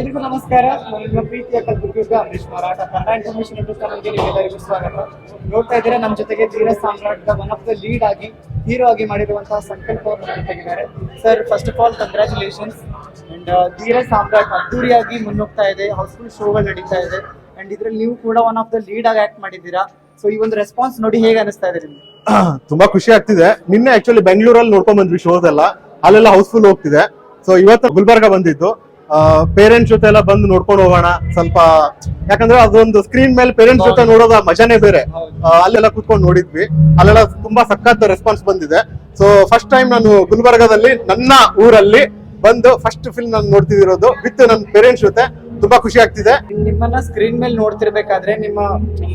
ಎಲ್ರಿಗೂ ನಮಸ್ಕಾರ. ನಿಮ್ಮ ಪ್ರೀತಿಯ ಕಲಬುರ್ಗಿಗ ಅಂಬರೀಶ್ ಮಾರಾಟ. ಕನ್ನಡ ಇನ್ಫಾರ್ಮೇಶನ್ ಯೂಟ್ಯೂಬ್ ಚಾನಲ್ಗೆ ನಿಮ್ಮೆಲ್ಲರಿಗೂ ಸ್ವಾಗತ. ನೋಡ್ತಾ ಇದ್ದೀರಾ, ನಮ್ಮ ಜೊತೆಗೆ ಧೀರ ಸಾಮ್ರಾಟ್ದ ಒನ್ ಆಫ್ ದ ಲೀಡ್ ಆಗಿ ಹೀರೋ ಆಗಿ ಮಾಡಿರುವಂತಹ ಸಂಕಲ್ಪವನ್ನು ತೆಗೆದಿದ್ದಾರೆ sir first of all congratulations and Dheera Samrat ಅದ್ದೂರಿಯಾಗಿ ಮುನ್ನುಗ್ತಾ ಇದೆ ಹೌಸ್ಫುಲ್ ಶೋಗಳು ನಡೀತಾ ಇದೆ. ಅಂಡ್ ಇದ್ರಲ್ಲಿ ನೀವು ಕೂಡ ಒನ್ ಆಫ್ ದ ಲೀಡ್ ಆಗಿ ಆಕ್ಟ್ ಮಾಡಿದ್ದೀರಾ. ಸೊ ಈ ಒಂದು ರೆಸ್ಪಾನ್ಸ್ ನೋಡಿ ಹೇಗೆ ಅನಿಸ್ತಾ ಇದೆ ನಿಮ್ಗೆ? ತುಂಬಾ ಖುಷಿ ಆಗ್ತಿದೆ. ನಿನ್ನೆ ಆಕ್ಚುಲಿ ಬೆಂಗಳೂರಲ್ಲಿ ನೋಡ್ಕೊಂಡ್ ಬಂದ್ವಿ ಶೋಸ್ ಎಲ್ಲ. ಅಲ್ಲೆಲ್ಲ ಹೌಸ್ಫುಲ್ ಹೋಗ್ತಿದೆ. ಸೊ ಇವತ್ತು ಗುಲ್ಬರ್ಗ ಬಂದಿದ್ದು. ಪೇರೆಂಟ್ಸ್ ಜೊತೆ ಎಲ್ಲ ಬಂದು ನೋಡ್ಕೊಂಡು ಹೋಗೋಣ ಸ್ವಲ್ಪ. ಯಾಕಂದ್ರೆ ಅದೊಂದು ಸ್ಕ್ರೀನ್ ಮೇಲೆ ಪೇರೆಂಟ್ಸ್ ಜೊತೆ ನೋಡೋದ ಮಜಾನೇ ಬೇರೆ. ಅಲ್ಲೆಲ್ಲ ಕುತ್ಕೊಂಡು ನೋಡಿದ್ವಿ. ಅಲ್ಲೆಲ್ಲ ತುಂಬಾ ಸಖತ್ ರೆಸ್ಪಾನ್ಸ್ ಬಂದಿದೆ. ಸೊ ಫಸ್ಟ್ ಟೈಮ್ ನಾನು ಗುಲ್ಬರ್ಗದಲ್ಲಿ ನನ್ನ ಊರಲ್ಲಿ ಬಂದು ಫಸ್ಟ್ ಫಿಲ್ಮ್ ನಾನು ನೋಡ್ತಿದಿರೋದು ವಿತ್ ನನ್ನ ಪೇರೆಂಟ್ಸ್ ಜೊತೆ. ತುಂಬಾ ಖುಷಿ ಆಗ್ತಿದೆ. ನಿಮ್ಮನ್ನ ಸ್ಕ್ರೀನ್ ಮೇಲೆ ನೋಡ್ತಿರ್ಬೇಕಾದ್ರೆ ನಿಮ್ಮ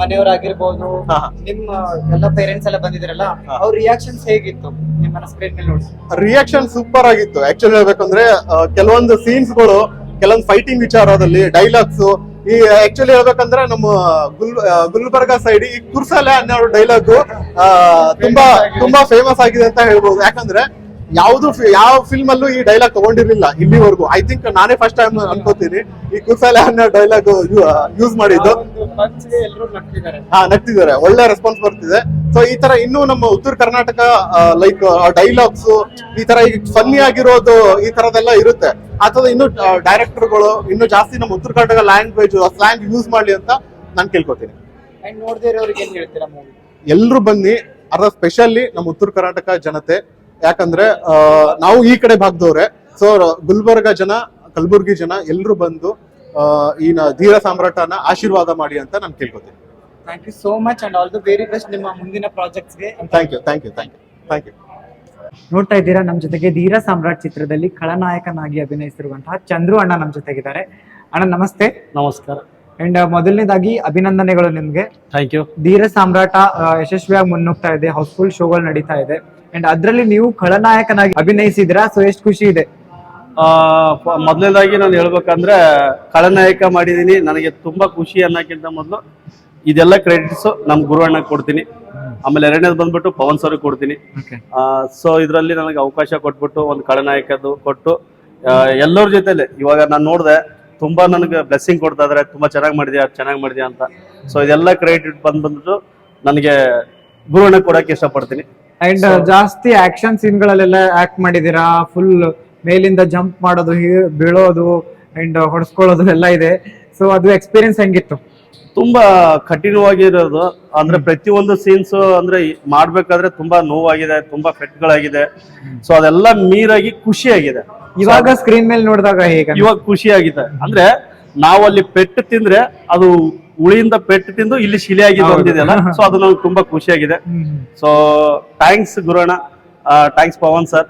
ಮನೆಯವರಾಗಿರ್ಬೋದು. ನಿಮ್ಮ ಎಲ್ಲ ಪೇರೆಂಟ್ಸ್ ಎಲ್ಲ ಬಂದಿದ್ರಲ್ಲ. ಅವ್ರ ರಿಯಾಕ್ಷನ್ಸ್ ಹೇಗಿತ್ತು? ರಿಯಾಕ್ಷನ್ ಸೂಪರ್ ಆಗಿತ್ತು. ಆಕ್ಚುಲಿ ಹೇಳ್ಬೇಕಂದ್ರೆ ಕೆಲವೊಂದು ಸೀನ್ಸ್ಗಳು ಕೆಲವೊಂದು ಫೈಟಿಂಗ್ ವಿಚಾರದಲ್ಲಿ ಡೈಲಾಗ್ಸ್ ಈ ಆಕ್ಚುಲಿ ಹೇಳ್ಬೇಕಂದ್ರೆ ನಮ್ಮ ಗುಲ್ ಗುಲ್ಬರ್ಗ ಸೈಡ್ ಈ ಕುರ್ಸಲೆ ಅನ್ನೋ ಡೈಲಾಗ್ ತುಂಬಾ ತುಂಬಾ ಫೇಮಸ್ ಆಗಿದೆ ಅಂತ ಹೇಳ್ಬೋದು. ಯಾಕಂದ್ರೆ ಯಾವ್ದು ಯಾವ ಫಿಲ್ಮ್ ಅಲ್ಲೂ ಈ ಡೈಲಾಗ್ ತಗೊಂಡಿರ್ಲಿಲ್ಲ ಇಲ್ಲಿವರೆಗೂ. ಐ ಥಿಂಕ್ ನಾನೇ ಫಸ್ಟ್ ಟೈಮ್ ಅನ್ಕೋತೀನಿ ಈ ಕುರ್ಸಾಲೆ ಅನ್ನೋ ಡೈಲಾಗ್ ಯೂಸ್ ಮಾಡಿದ್ದು. ಹಾ ನಗ್ತಿದ್ದಾರೆ. ಒಳ್ಳೆ ರೆಸ್ಪಾನ್ಸ್ ಬರ್ತಿದೆ. ಸೊ ಈ ತರ ಇನ್ನು ನಮ್ಮ ಉತ್ತರ ಕರ್ನಾಟಕ ಲೈಕ್ ಡೈಲಾಗ್ಸ್ ಈ ತರ ಈಗ ಫನ್ನಿ ಆಗಿರೋದು ಈ ತರದೆಲ್ಲ ಇರುತ್ತೆ. ಅಥವಾ ಇನ್ನು ಡೈರೆಕ್ಟರ್ಗಳು ಇನ್ನು ಜಾಸ್ತಿ ನಮ್ಮ ಉತ್ತರ ಕರ್ನಾಟಕ ಲ್ಯಾಂಗ್ವೇಜ್ ಸ್ಲ್ಯಾಂಗ್ ಯೂಸ್ ಮಾಡಲಿ ಅಂತ ನಾನು ಕೇಳ್ಕೊತೀನಿ. ಎಲ್ರು ಬನ್ನಿ ಅರ್ಧ ಸ್ಪೆಷಲಿ ನಮ್ಮ ಉತ್ತರ ಕರ್ನಾಟಕ ಜನತೆ. ಯಾಕಂದ್ರೆ ಆ, ನಾವು ಈ ಕಡೆ ಭಾಗದವ್ರೆ. ಸೊ ಗುಲ್ಬರ್ಗ ಜನ ಕಲಬುರ್ಗಿ ಜನ ಎಲ್ರು ಬಂದು ಆ, ಈ ಧೀರ ಸಾಮ್ರಾಟನ ಆಶೀರ್ವಾದ ಮಾಡಿ ಅಂತ ನಾನು ಕೇಳ್ಕೊತೀನಿ. Thank you so much and all the very best ನಿಮ್ಮ ಮುಂದಿನ ಪ್ರಾಜೆಕ್ಟ್ಸ್ಗೆ thank you thank you thank you thank you ನೋಡ್ತಾ ಇದ್ದೀರಾ ನಮ್ಮ ಜೊತೆಗೆ ಧೀರ ಸಾಮ್ರಾಟ್ ಚಿತ್ರದಲ್ಲಿ ಖಳನಾಯಕನಾಗಿ ಅಭಿನಯಿಸಿರುವಂತಹ ಚಂದ್ರು ಅಣ್ಣ ನಮ್ಮ ಜೊತೆಗಿದ್ದಾರೆ. ಅಣ್ಣ ನಮಸ್ತೆ. ನಮಸ್ಕಾರ. ಅಂಡ್ ಮೊದಲನೇದಾಗಿ ಅಭಿನಂದನೆಗಳು ನಿಮ್ಗೆ. ಥ್ಯಾಂಕ್ ಯು ಧೀರ ಸಾಮ್ರಾಟ ಆ, ಯಶಸ್ವಿಯಾಗಿ ಮುನ್ನುಗ್ತಾ ಇದೆ ಹೌಸ್ಫುಲ್ ಶೋಗಳು ನಡೀತಾ ಇದೆ. ಅಂಡ್ ಅದ್ರಲ್ಲಿ ನೀವು ಖಳನಾಯಕನಾಗಿ ಅಭಿನಯಿಸಿದ್ರಾ ಸೊ ಎಷ್ಟು ಖುಷಿ ಇದೆ? ಮೊದಲನೇದಾಗಿ ನಾನು ಹೇಳ್ಬೇಕಂದ್ರೆ ಖಳನಾಯಕ ಮಾಡಿದ್ದೀನಿ ನನಗೆ ತುಂಬಾ ಖುಷಿ ಅನ್ನೋಕ್ಕಿಂತ ಮೊದಲು. ಇದೆಲ್ಲ ಕ್ರೆಡಿಟ್ಸ್ ನಮ್ ಗುರು ಅಣ್ಣ ಕೊಡ್ತೀನಿ. ಆಮೇಲೆ ಎರಡನೇದು ಬಂದ್ಬಿಟ್ಟು ಪವನ್ ಸರ್ ಕೊಡ್ತೀನಿ. ಸೊ ಇದರಲ್ಲಿ ನನಗೆ ಅವಕಾಶ ಕೊಟ್ಬಿಟ್ಟು ಒಂದು ಖಳನಾಯಕದ್ದು ಕೊಟ್ಟು ಎಲ್ಲರ ಜೊತೆಲೆ ಇವಾಗ ನಾನು ನೋಡಿದೆ ತುಂಬಾ ನನಗೆ ಬ್ಲೆಸ್ಸಿಂಗ್ ಕೊಡ್ತಾ ಇದಾರೆ. ತುಂಬಾ ಚೆನ್ನಾಗಿ ಮಾಡಿದ್ಯಾ ಚೆನ್ನಾಗಿ ಮಾಡಿದ್ಯಾ ಅಂತ. ಸೊ ಇದೆಲ್ಲ ಕ್ರೆಡಿಟ್ ಬಂದ್ ಬಂದ್ಬಿಟ್ಟು ನನಗೆ ಗುರು ಅಣ್ಣ ಕೊಡಕ್ಕೆ ಇಷ್ಟಪಡ್ತೀನಿ. ಅಂಡ್ ಜಾಸ್ತಿ ಆಕ್ಷನ್ ಸೀನ್ ಗಳಲ್ಲೆಲ್ಲ ಆಕ್ಟ್ ಮಾಡಿದೀರಾ? ಫುಲ್ ಮೇಲಿಂದ ಜಂಪ್ ಮಾಡೋದು ಬೀಳೋದು ಅಂಡ್ ಹೊಡ್ಸ್ಕೊಳ್ಳೋದು ಎಲ್ಲ ಇದೆ. ಸೊ ಅದು ಎಕ್ಸ್ಪೀರಿಯನ್ಸ್ ಹೆಂಗಿತ್ತು? ತುಂಬಾ ಕಠಿಣವಾಗಿರೋದು. ಅಂದ್ರೆ ಪ್ರತಿಯೊಂದು ಸೀನ್ಸ್ ಅಂದ್ರೆ ಮಾಡ್ಬೇಕಾದ್ರೆ ತುಂಬಾ ನೋವಾಗಿದೆ ತುಂಬಾ ಪೆಟ್ಗಳಾಗಿದೆ ಸೊ ಅದೆಲ್ಲ ಮೀರಾಗಿ ಖುಷಿಯಾಗಿದೆ. ಇವಾಗ ಸ್ಕ್ರೀನ್ ಮೇಲೆ ನೋಡಿದಾಗ ಹೇಗೆ? ಇವಾಗ ಖುಷಿಯಾಗಿದೆ. ಅಂದ್ರೆ ನಾವು ಅಲ್ಲಿ ಪೆಟ್ಟು ತಿಂದ್ರೆ ಅದು ಉಳಿಯಿಂದ ಪೆಟ್ಟು ತಿಂದು ಇಲ್ಲಿ ಶಿಲೆಯಾಗಿ. ಬಂದಿದೆಯಲ್ಲ? ಸೊ ಅದು ನಮ್ಗೆ ತುಂಬಾ ಖುಷಿಯಾಗಿದೆ. ಸೊ ಥ್ಯಾಂಕ್ಸ್ ಗುರುಣ ಥ್ಯಾಂಕ್ಸ್ ಪವನ್ ಸರ್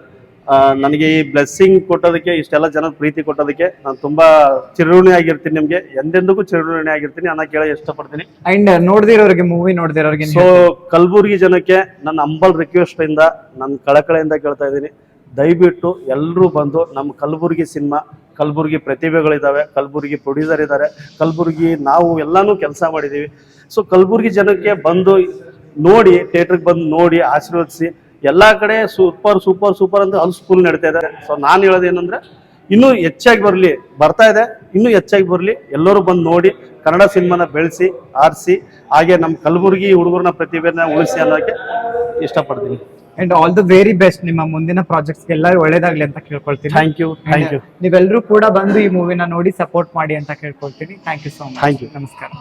ನನಗೆ ಈ ಬ್ಲೆಸ್ಸಿಂಗ್ ಕೊಟ್ಟೋದಕ್ಕೆ ಇಷ್ಟೆಲ್ಲ ಜನ ಪ್ರೀತಿ ಕೊಟ್ಟೋದಕ್ಕೆ ನಾನು ತುಂಬಾ ಚಿರುಣಿ ಆಗಿರ್ತೀನಿ ನಿಮ್ಗೆ. ಎಂದೆಂದಿಗೂ ಚಿರುಣಿ ಆಗಿರ್ತೀನಿ ಅನ್ನೋ ಕೇಳ ಇಷ್ಟಪಡ್ತೀನಿ. ಅಂಡ್ ನೋಡ್ದಿರೋರಿಗೆ ಮೂವಿ ನೋಡ್ದಿರೋರಿಗೆ ಸೊ ಕಲಬುರ್ಗಿ ಜನಕ್ಕೆ ನನ್ನ ಅಂಬಲ್ ರಿಕ್ವೆಸ್ಟ್ ಇಂದ ನನ್ನ ಕಳಕಳೆಯಿಂದ ಕೇಳ್ತಾ ಇದ್ದೀನಿ. ದಯವಿಟ್ಟು ಎಲ್ಲರೂ ಬಂದು ನಮ್ಮ ಕಲಬುರ್ಗಿ ಸಿನಿಮಾ ಕಲಬುರ್ಗಿ ಪ್ರತಿಭೆಗಳಿದ್ದಾವೆ ಕಲಬುರ್ಗಿ ಪ್ರೊಡ್ಯೂಸರ್ ಇದ್ದಾರೆ ಕಲಬುರ್ಗಿ ನಾವು ಎಲ್ಲಾನು ಕೆಲಸ ಮಾಡಿದ್ದೀವಿ ಸೊ ಕಲಬುರ್ಗಿ ಜನಕ್ಕೆ ಬಂದು ನೋಡಿ ಥಿಯೇಟ್ರಿಗೆ ಬಂದು ನೋಡಿ ಆಶೀರ್ವದಿಸಿ ಎಲ್ಲಾ ಕಡೆ ಸೂಪರ್ ಸೂಪರ್ ಸೂಪರ್ ಅಂತ ಅಲ್ಲಿ ಸ್ಕೂಲ್ ನಡೀತಾ ಇದೆ. ಸೊ ನಾನು ಹೇಳೋದು ಏನಂದ್ರೆ ಇನ್ನೂ ಹೆಚ್ಚಾಗಿ ಬರಲಿ ಬರ್ತಾ ಇದೆ ಇನ್ನೂ ಹೆಚ್ಚಾಗಿ ಬರಲಿ ಎಲ್ಲರೂ ಬಂದು ನೋಡಿ ಕನ್ನಡ ಸಿನಿಮಾನ ಬೆಳೆಸಿ ಆರಿಸಿ ಹಾಗೆ ನಮ್ಮ ಕಲಬುರಗಿ ಹುಡುಗರನ್ನ ಪ್ರತಿಭೆನ ಉಳಿಸಿ ಅನ್ನೋಕ್ಕೆ ಇಷ್ಟಪಡ್ತೀನಿ. And all the very best ನಿಮ್ಮ ಮುಂದಿನ ಪ್ರಾಜೆಕ್ಟ್ಸ್ ಎಲ್ಲ ಒಳ್ಳೇದಾಗ್ಲಿ ಅಂತ ಕೇಳ್ಕೊಳ್ತೀನಿ. ಥ್ಯಾಂಕ್ ಯು ಥ್ಯಾಂಕ್ ಯು ನೀವೆಲ್ಲರೂ ಕೂಡ ಬಂದು ಈ ಮೂವಿನ ನೋಡಿ ಸಪೋರ್ಟ್ ಮಾಡಿ ಅಂತ ಕೇಳ್ಕೊಳ್ತೀನಿ. Thank you so much thank you ನಮಸ್ಕಾರ.